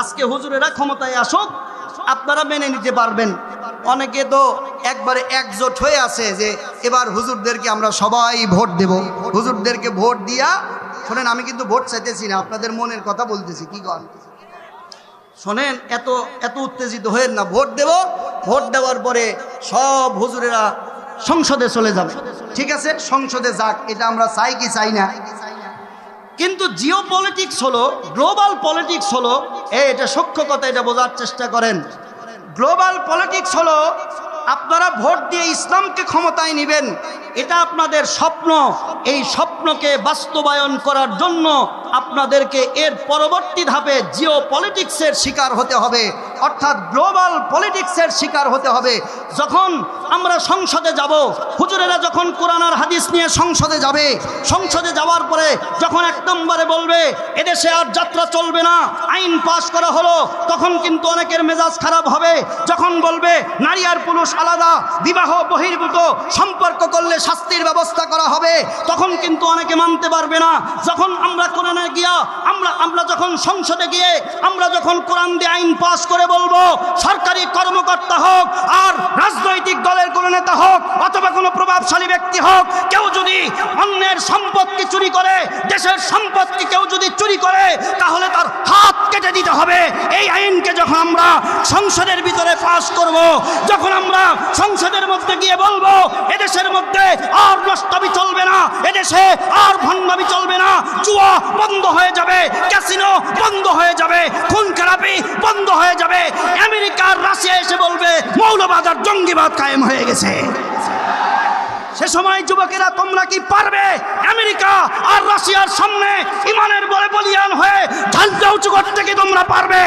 আজকে হুজুরেরা ক্ষমতায় আসুক, আপনারা মেনে নিতে পারবেন। অনেকে তো একবারে একজোট হয়ে আছে যে এবার হুজুরদেরকে আমরা সবাই ভোট দেব। হুজুরদেরকে ভোট দিয়া, শোনেন, আমি কিন্তু ভোট চাইতেছি না, আপনাদের মনের কথা বলতেছি, কি কন? শোনেন, এত এত উত্তেজিত হয়েন না, ভোট দেব। ভোট দেওয়ার পরে সব হুজুরেরা সংসদে চলে যাবে। ঠিক আছে? সংসদে যাক, এটা আমরা চাই কি চাই না? কিন্তু জিও পলিটিক্স হলো, গ্লোবাল পলিটিক্স হলো এটা সূক্ষ্ম কথা, এটা বোঝার চেষ্টা করেন। গ্লোবাল পলিটিক্স হলো, আপনারা ভোট দিয়ে ইসলামকে ক্ষমতায় নেবেন। এটা আপনাদের স্বপ্ন। এই স্বপ্নকে বাস্তবায়ন করার জন্য আপনাদেরকে এর পরবর্তী ধাপে জিও পলিটিক্সের শিকার হতে হবে। অর্থাৎ গ্লোবাল পলিটিক্সের শিকার হতে হবে। যখন আমরা সংসদে যাব, হুজুরেরা যখন কোরআন আর হাদিস নিয়ে সংসদে যাবে, সংসদে যাওয়ার পরে যখন এক নম্বরে বলবে, এদেশে আর যাত্রা চলবে না, আইন পাশ করা হলো, তখন কিন্তু অনেকের মেজাজ খারাপ হবে। যখন বলবে, নারী আর পুরুষ আলাদা, বিবাহ বহির্ভূত, সম্পর্ক করলে শাস্তির ব্যবস্থা করা হবে, তখন কিন্তু অনেকে মানতে পারবে না। যখন আমরা কোরআনে গিয়া আমরা যখন সংসদে গিয়ে, আমরা যখন কোরআন দিয়ে আইন পাস করে বলব, সরকারি কর্মকর্তা হোক আর রাজনৈতিক দলের কোনো নেতা হোক অথবা কোনো প্রভাবশালী ব্যক্তি হোক, কেউ যদি অন্যের সম্পদকে চুরি করে, দেশের সম্পদকে কেউ যদি চুরি করে যখন আমরা সংসদের ভিতরে পাশ করব, যখন আমরা সংসদের মধ্যে গিয়ে বলব, এদেশের মধ্যে আর নষ্টবি চলবে না, এদেশে আর ভণ্ডামি চলবে না, জুয়া বন্ধ হয়ে যাবে, ক্যাসিনো বন্ধ হয়ে যাবে, খুন খারাপি বন্ধ হয়ে যাবে আমেরিকার রাশিয়া এসে বলবে, মৌলবাদ আর জঙ্গিবাদ কায়েম হয়ে গেছে। সে সময় যুবকেরা, তোমরা কি পারবে? আমেরিকা আর রাশিয়ার সামনে ইমানের বলে বলিয়ান হয়ে ঝালটা উঁচু করতে কি তোমরা পারবে?